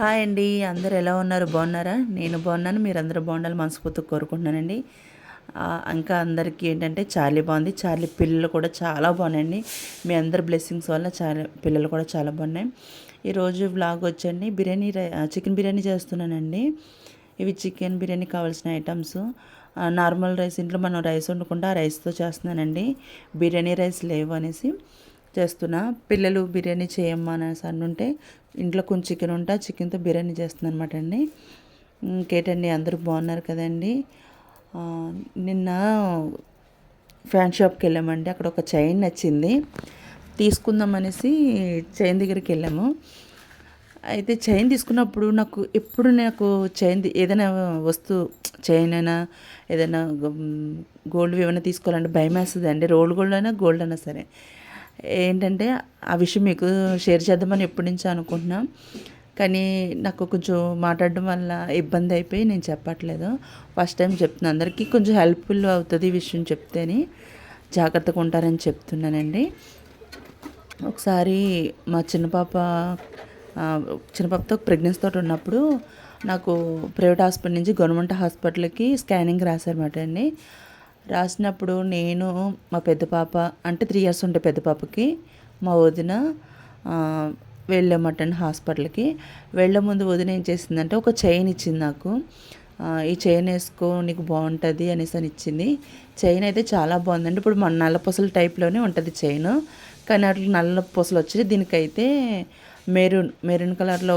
Hi అండి. అందరు ఎలా ఉన్నారు? బాగున్నారా? నేను బాగున్నాను. మీరు అందరూ బాగుండాలి మనస్ఫూర్తిగా కోరుకుంటున్నానండి. ఇంకా అందరికీ ఏంటంటే చార్లీ బాగుంది. చార్లీ పిల్లలు కూడా చాలా బాగున్నాయండి. మీ అందరి బ్లెస్సింగ్స్ వల్ల చాలా పిల్లలు కూడా చాలా బాగున్నాయి. ఈరోజు వ్లాగ్ వచ్చండి బిర్యానీ రై- చికెన్ బిర్యానీ చేస్తున్నానండి. ఇవి చికెన్ బిర్యానీ కావాల్సిన ఐటమ్స్. నార్మల్ రైస్ ఇంట్లో మనం రైస్ వండుకుంటే ఆ రైస్తో చేస్తున్నానండి. బిర్యానీ రైస్ లేవు అనేసి. చేస్తున్నా. పిల్లలు బిర్యానీ చేయమ్మా అనేసి అనుంటే ఇంట్లో కొంచెం చికెన్ ఉంటే ఆ చికెన్తో బిర్యానీ చేస్తున్నాను అనమాట అండి. ఇంకేటండి? అందరూ బాగున్నారు కదండి. నిన్న ఫ్యాన్ షాప్కి వెళ్ళామండి. అక్కడ ఒక చైన్ నచ్చింది. తీసుకుందాం అనేసి చైన్ దగ్గరికి వెళ్ళాము. అయితే చైన్ తీసుకున్నప్పుడు నాకు ఎప్పుడు నాకు చైన్ ఏదైనా వస్తువు చైన్ అయినా ఏదైనా గోల్డ్ ఏమైనా తీసుకోవాలంటే భయం వేస్తుంది అండి రోల్డ్ గోల్డ్ అయినా గోల్డ్ అయినా సరే. ఏంటంటే ఆ విషయం మీకు షేర్ చేద్దామని ఎప్పటి నుంచో అనుకుంటున్నాం. కానీ నాకు కొంచెం మాట్లాడడం వల్ల ఇబ్బంది అయిపోయి నేను చెప్పట్లేదు. ఫస్ట్ టైం చెప్తున్నాను అందరికీ కొంచెం హెల్ప్ఫుల్ అవుతుంది ఈ విషయం చెప్తేనే. జాగ్రత్తగా ఉంటారని చెప్తున్నానండి. ఒకసారి మా చిన్న పాప చిన్న పాపతో ప్రెగ్నెన్సీ తోటి ఉన్నప్పుడు నాకు ప్రైవేట్ హాస్పిటల్ నుంచి గవర్నమెంట్ హాస్పిటల్కి స్కానింగ్ రాశారన్నమాట అండి. రాసినప్పుడు నేను మా పెద్ద పాప అంటే త్రీ ఇయర్స్ ఉండే పెద్ద పాపకి మా వదిన వెళ్ళామటండి హాస్పిటల్కి. వెళ్ళే ముందు వదిన ఏం చేసిందంటే ఒక చైన్ ఇచ్చింది నాకు. ఈ చైన్ వేసుకో నీకు బాగుంటుంది అనేసి అని ఇచ్చింది. చైన్ అయితే చాలా బాగుందండి. ఇప్పుడు మన నల్ల పొసల టైప్లోనే ఉంటుంది చైన్. కానీ అట్లా నల్ల పొసలు వచ్చి దీనికైతే మెరూన్ మెరూన్ కలర్లో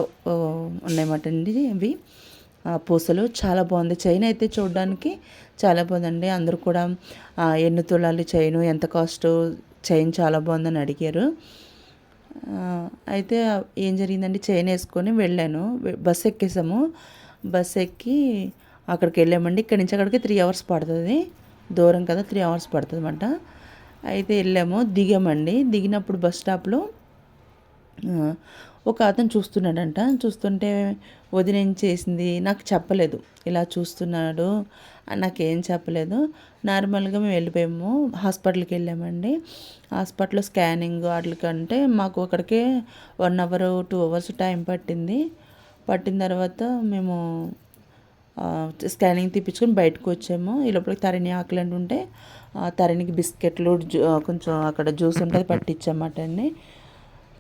ఉన్నాయన్నమాట అండి ఇవి. పూసలు. చాలా బాగుంది. చైన్ అయితే చూడడానికి చాలా బాగుందండి. అందరూ కూడా ఎన్ని తులాలు చైన్ ఎంత కాస్ట్ చైన్ చాలా బాగుందని అడిగారు. అయితే ఏం జరిగిందంటే చైన్ వేసుకొని వెళ్ళాను. బస్సు ఎక్కేసాము. బస్సు ఎక్కి అక్కడికి వెళ్ళామండి. ఇక్కడి నుంచి అక్కడికి త్రీ అవర్స్ పడుతుంది. దూరం కదా త్రీ అవర్స్ పడుతుంది అనమాట అయితే వెళ్ళాము. దిగామండి. దిగినప్పుడు బస్ స్టాప్లో ఒక అతను చూస్తున్నాడంట. చూస్తుంటే వదిన ఏం చేసింది? నాకు చెప్పలేదు. ఇలా చూస్తున్నాడు. అని నాకేం చెప్పలేదు. నార్మల్గా మేము వెళ్ళిపోయాము. హాస్పిటల్కి వెళ్ళామండి. హాస్పిటల్లో స్కానింగ్ వాటికంటే మాకు అక్కడికే one hour two hours time పట్టింది. పట్టిన తర్వాత మేము స్కానింగ్ తీపించుకొని బయటకు వచ్చాము. ఈ లోపలికి తరణి ఆకలి అంటుంటే ఉంటే తరణికి బిస్కెట్లు కొంచెం అక్కడ జ్యూస్ ఉంటుంది పట్టించామాట అండి.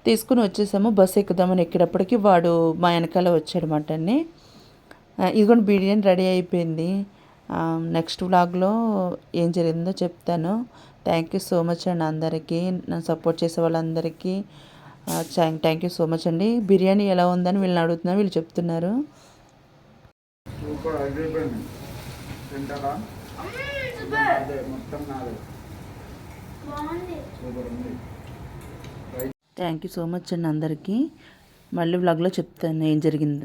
తీసుకుని వచ్చేసాము బస్సు ఎక్కుదామని ఎక్కేటప్పటికి వాడు మా వెనకాల వచ్చాడనమాట అండి ఇదిగోండి బిర్యానీ రెడీ అయిపోయింది. నెక్స్ట్ వ్లాగ్లో ఏం జరిగిందో చెప్తాను. థ్యాంక్ యూ సో మచ్ అండి అందరికీ. నన్ను సపోర్ట్ చేసే వాళ్ళందరికీ. థ్యాంక్ యూ సో మచ్ అండి. బిర్యానీ ఎలా ఉందని వీళ్ళని అడుగుతున్నారు వీళ్ళు చెప్తున్నారు. మొత్తం నాదే. సూపర్ ఉంది. థ్యాంక్ యూ సో మచ్ అండి అందరికీ. మళ్ళీ వ్లాగ్లో చెప్తాను ఏం జరిగింది